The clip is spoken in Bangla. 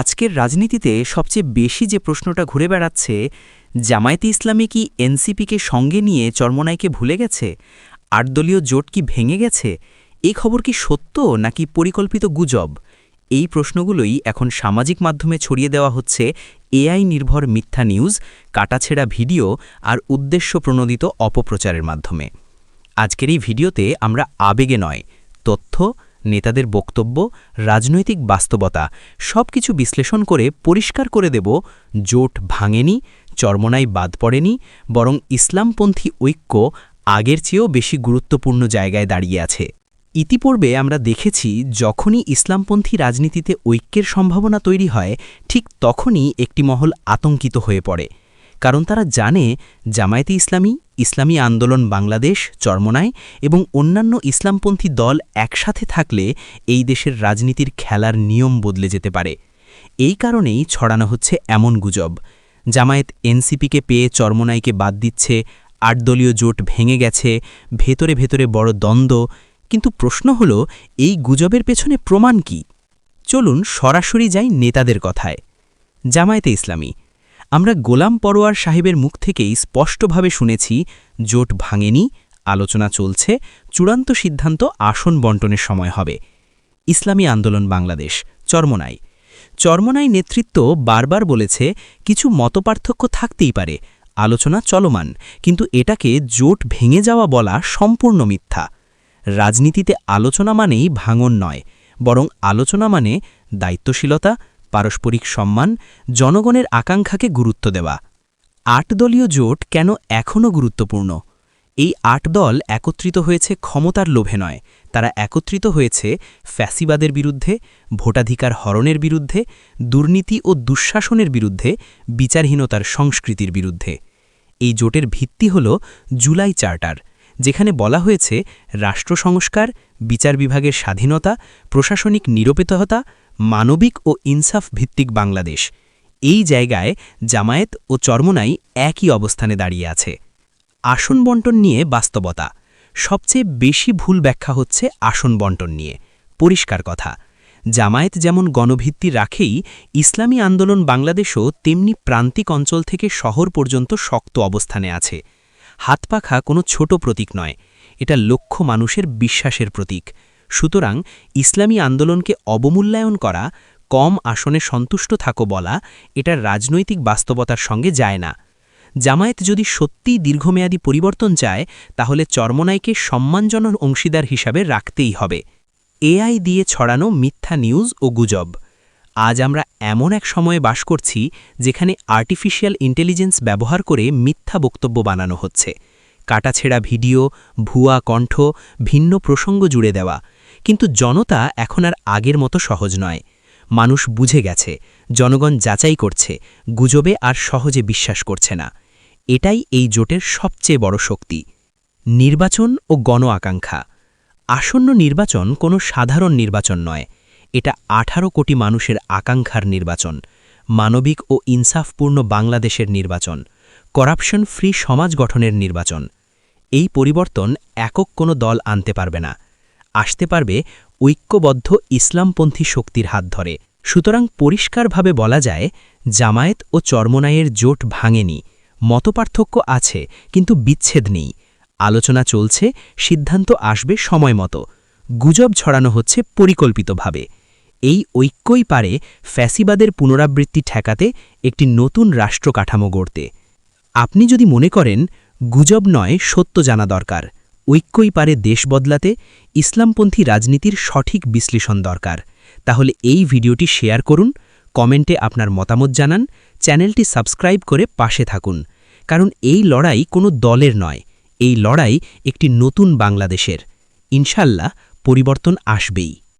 আজকের রাজনীতিতে সবচেয়ে বেশি যে প্রশ্নটা ঘুরে বেড়াচ্ছে, জামায়াতে ইসলামী কি এনসিপিকে সঙ্গে নিয়ে চরমনাইকে ভুলে গেছে? আটদলীয় জোট কি ভেঙে গেছে? এই খবর কি সত্য নাকি পরিকল্পিত গুজব? এই প্রশ্নগুলোই এখন সামাজিক মাধ্যমে ছড়িয়ে দেওয়া হচ্ছে এআই নির্ভর মিথ্যা নিউজ, কাটাছেড়া ভিডিও আর উদ্দেশ্য প্রণোদিত অপপ্রচারের মাধ্যমে। আজকের এই ভিডিওতে আমরা আবেগে নয়, তথ্য নেতাদের বক্তব্য, রাজনৈতিক বাস্তবতা সব কিছু বিশ্লেষণ করে পরিষ্কার করে দেব, জোট ভাঙেনি, চরমনাই বাদ পড়েনি, বরং ইসলামপন্থী ঐক্য আগের চেয়েও বেশি গুরুত্বপূর্ণ জায়গায় দাঁড়িয়ে আছে। ইতিপূর্বে আমরা দেখেছি, যখনই ইসলামপন্থী রাজনীতিতে ঐক্যের সম্ভাবনা তৈরি হয়, ঠিক তখনই একটি মহল আতঙ্কিত হয়ে পড়ে। কারণ তারা জানে, জামায়াতে ইসলামী ইসলামী আন্দোলন বাংলাদেশ চরমনায় এবং অন্যান্য ইসলামপন্থী দল একসাথে থাকলে এই দেশের রাজনীতির খেলার নিয়ম বদলে যেতে পারে। এই কারণেই ছড়ানো হচ্ছে এমন গুজব। জামায়াত এনসিপিকে পেয়ে চরমনাইকে বাদ দিচ্ছে আটদলীয় জোট ভেঙে গেছে, ভেতরে ভেতরে বড় দ্বন্দ্ব। কিন্তু প্রশ্ন হল, এই গুজবের পেছনে প্রমাণ কি? চলুন সরাসরি যাই নেতাদের কথায়। জামায়াতে ইসলামী আমরা গোলাম পরোয়ার সাহেবের মুখ থেকেই স্পষ্টভাবে শুনেছি, জোট ভাঙেনি, আলোচনা চলছে, চূড়ান্ত সিদ্ধান্ত আসন বন্টনের সময় হবে। ইসলামী আন্দোলন বাংলাদেশ, চরমনাই। চরমনাই নেতৃত্ব বারবার বলেছে, কিছু মতপার্থক্য থাকতেই পারে, আলোচনা চলমান, কিন্তু এটাকে জোট ভেঙে যাওয়া বলা সম্পূর্ণ মিথ্যা। রাজনীতিতে আলোচনা মানেই ভাঙন নয়, বরং আলোচনা মানে দায়িত্বশীলতা পারস্পরিক সম্মান জনগণের আকাঙ্ক্ষাকে গুরুত্ব দেওয়া। আট দলীয় জোট কেন এখনও গুরুত্বপূর্ণ? এই আট দল একত্রিত হয়েছে ক্ষমতার লোভে নয়, তারা একত্রিত হয়েছে ফ্যাসিবাদের বিরুদ্ধে, ভোটাধিকার হরণের বিরুদ্ধে, দুর্নীতি ও দুঃশাসনের বিরুদ্ধে, বিচারহীনতার সংস্কৃতির বিরুদ্ধে। এই জোটের ভিত্তি হল জুলাই চার্টার, যেখানে বলা হয়েছে রাষ্ট্র সংস্কার, বিচার বিভাগের স্বাধীনতা, প্রশাসনিক নিরপেক্ষতা মানবিক ও ইনসাফ ভিত্তিক বাংলাদেশ। এই জায়গায় জামায়াত ও চরমনাই একই অবস্থানে দাঁড়িয়ে আছে। আসন বন্টন নিয়ে বাস্তবতা। সবচেয়ে বেশি ভুল ব্যাখ্যা হচ্ছে আসন বন্টন নিয়ে। পরিষ্কার কথা। জামায়াত যেমন গণভিত্তি রাখেই, ইসলামী আন্দোলন বাংলাদেশও তেমনি প্রান্তিক অঞ্চল থেকে শহর পর্যন্ত শক্ত অবস্থানে আছে। হাতপাখা কোনো ছোট প্রতীক নয়। এটা লক্ষ মানুষের বিশ্বাসের প্রতীক। সুতরাং ইসলামী আন্দোলনকে অবমূল্যায়ন করা, কম আসনে সন্তুষ্ট থাকো বলা এটা রাজনৈতিক বাস্তবতার সঙ্গে যায় না। জামায়াত যদি সত্যিই দীর্ঘমেয়াদী পরিবর্তন চায়, তাহলে চরমনাইকে সম্মানজনক অংশীদার হিসাবে রাখতেই হবে। এআই দিয়ে ছড়ানো মিথ্যা নিউজ ও গুজব। আজ আমরা এমন এক সময়ে বাস করছি, যেখানে আর্টিফিশিয়াল ইন্টেলিজেন্স ব্যবহার করে মিথ্যা বক্তব্য বানানো হচ্ছে। কাটাছেড়া ভিডিও, ভুয়া কণ্ঠ, ভিন্ন প্রসঙ্গ জুড়ে দেওয়া। কিন্তু জনতা এখন আর আগের মতো সহজ নয়। মানুষ বুঝে গেছে, জনগণ যাচাই করছে, গুজবে আর সহজে বিশ্বাস করছে না। এটাই এই জোটের সবচেয়ে বড় শক্তি। নির্বাচন ও গণ আকাঙ্ক্ষা। আসন্ন নির্বাচন কোনো সাধারণ নির্বাচন নয়। এটা আঠারো কোটি মানুষের আকাঙ্ক্ষার নির্বাচন, মানবিক ও ইনসাফপূর্ণ বাংলাদেশের নির্বাচন, করাপশন ফ্রি সমাজ গঠনের নির্বাচন। এই পরিবর্তন একক কোনো দল আনতে পারবে না। আসতে পারবে ঐক্যবদ্ধ ইসলামপন্থী শক্তির হাত ধরে। সুতরাং পরিষ্কারভাবে বলা যায়, জামায়াত ও চর্মনায়ের জোট ভাঙেনি। মতপার্থক্য আছে, কিন্তু বিচ্ছেদ নেই। আলোচনা চলছে, সিদ্ধান্ত আসবে সময় মতো। গুজব ছড়ানো হচ্ছে পরিকল্পিতভাবে। এই ঐক্যই পারে ফ্যাসিবাদের পুনরাবৃত্তি ঠেকাতে একটি নতুন রাষ্ট্র কাঠামো গড়তে। আপনি যদি মনে করেন, গুজব নয়, সত্য জানা দরকার। ঐক্যই পারে দেশ বদলাতে ইসলামপন্থী রাজনীতির সঠিক বিশ্লেষণ দরকার। তাহলে এই ভিডিওটি শেয়ার করুন, কমেন্টে আপনার মতামত জানান, চ্যানেলটি সাবস্ক্রাইব করে পাশে থাকুন। কারণ এই লড়াই কোনো দলের নয়, এই লড়াই একটি নতুন বাংলাদেশের। ইনশাল্লাহ পরিবর্তন আসবেই।